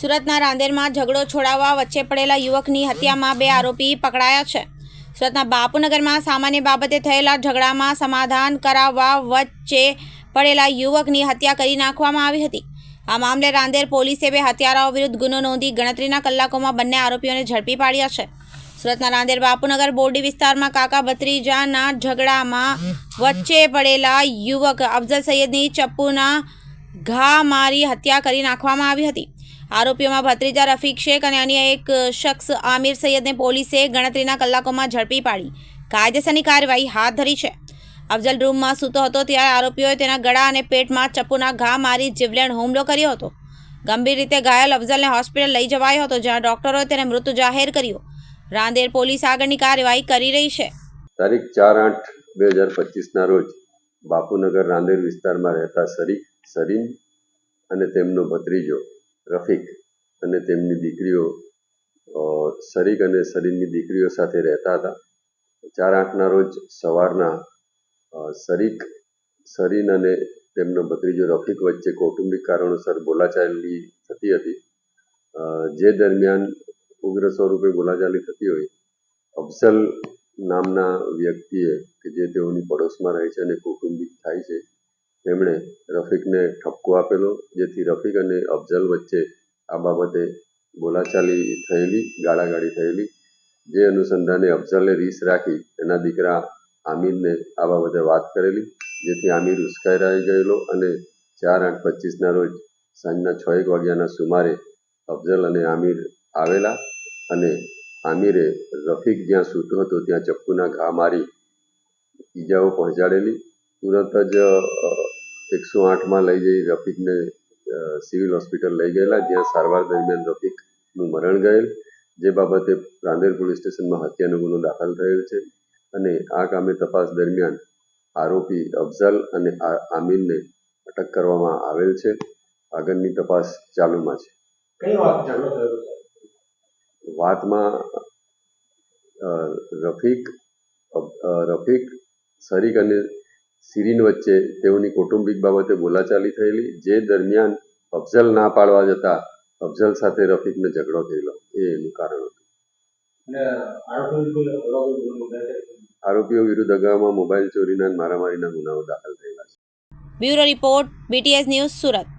સુરતના રાંદેરમાં ઝઘડો છોડાવવા વચ્ચે પડેલા યુવકની હત્યામાં બે આરોપી પકડાયા છે. સુરતના બાપુનગરમાં સામાન્ય બાબતે થયેલા ઝઘડામાં સમાધાન કરાવવા વચ્ચે પડેલા યુવકની હત્યા કરી નાખવામાં આવી હતી. આ મામલે રાંદેર પોલીસે બે હત્યારાઓ વિરુદ્ધ ગુનો નોંધી ગણતરીના કલાકોમાં બંને આરોપીઓને ઝડપી પાડ્યા છે. સુરતના રાંદેર બાપુનગર બોરડી વિસ્તારમાં કાકા ભત્રીજાના ઝઘડામાં વચ્ચે પડેલા યુવક અફઝલ સૈયદની ચપ્પુના ઘા મારી હત્યા કરી નાખવામાં આવી હતી. આરોપીઓમાં ભત્રીજા રફીક શેખ અને અન્ય એક શખ્સ આમિર સૈયદને પોલીસે ગણતરીના કલાકોમાં ઝડપી પાડી. કાયદેસરની કાર્યવાહી હાથ ધરી છે. અફઝલ રૂમમાં સૂતો હતો ત્યારે આરોપીઓએ તેના ગળા અને પેટમાં ચપ્પુના ઘા મારી જીવલેણ હુમલો કર્યો હતો. ગંભીર રીતે ઘાયલ અફઝલને હોસ્પિટલ લઈ જવાયો હતો, જ્યાં ડોક્ટરોએ તેને મૃત જાહેર કર્યો. રાંદેર પોલીસ આગળની કાર્યવાહી કરી રહી છે. તારીખ ચાર આઠ બે હજાર પચીસના રોજ બાપુનગર રાંદેર વિસ્તારમાં રહેતા સરી સરીન અને તેમનો ભત્રીજો રફીક અને તેમની દીકરીઓ શરીક અને સરીનની દીકરીઓ સાથે રહેતા હતા. ચાર આઠના રોજ સવારના શરીક સરીન અને તેમનો ભત્રીજો રફીક વચ્ચે કૌટુંબિક કારણોસર બોલાચાલી થતી હતી. જે દરમિયાન ઉગ્ર સ્વરૂપે બોલાચાલી થતી હોય, અફઝલ નામના વ્યક્તિએ કે જે તેઓની પડોશમાં રહે છે અને કૌટુંબિક થાય છે તેમણે રફીકને ઠપકો આપેલો, જેથી રફીક અને અફઝલ વચ્ચે આ બાબતે બોલાચાલી થયેલી, ગાળાગાળી થયેલી. જે અનુસંધાને અફઝલે રીસ રાખી, એના દીકરા આમિરને આ બાબતે વાત કરેલી, જેથી આમિર રહી ગયેલો અને ચાર આઠ પચીસના રોજ સાંજના છ એક વાગ્યાના સુમારે અફઝલ અને આમિર આવેલા અને આમિરે રફીક જ્યાં સૂતો હતો ત્યાં ચપ્પુના ઘા મારી ઈજાઓ પહોંચાડેલી. તુરંત જ એકસો આઠમાં લઈ જઈ રફીકને સિવિલ હોસ્પિટલ લઈ ગયેલા જ્યાં સારવાર દરમિયાન રફીકનું મરણ ગયેલ. જે બાબતે રાંદેર પોલીસ સ્ટેશનમાં હત્યાનો ગુનો દાખલ થયેલ છે અને આ કામે તપાસ દરમિયાન આરોપી અફઝલ અને આમિરને અટક કરવામાં આવેલ છે. આગળની તપાસ ચાલુમાં છે. વાતમાં રફીક રફીક શરીક અને સિરીન વચ્ચે તેઓની કૌટુંબિક બાબતે બોલાચાલી થયેલી. જે દરમિયાન અફઝલ ના પાડવા જતા અફઝલ સાથે રફીકને ઝઘડો થયેલો. એ એનું કારણ હતું. આરોપીઓ વિરુદ્ધ અગાઉમાં મોબાઈલ ચોરીના મારામારીના ગુનાઓ દાખલ થયેલા છે. Bureau report BTS news Surat.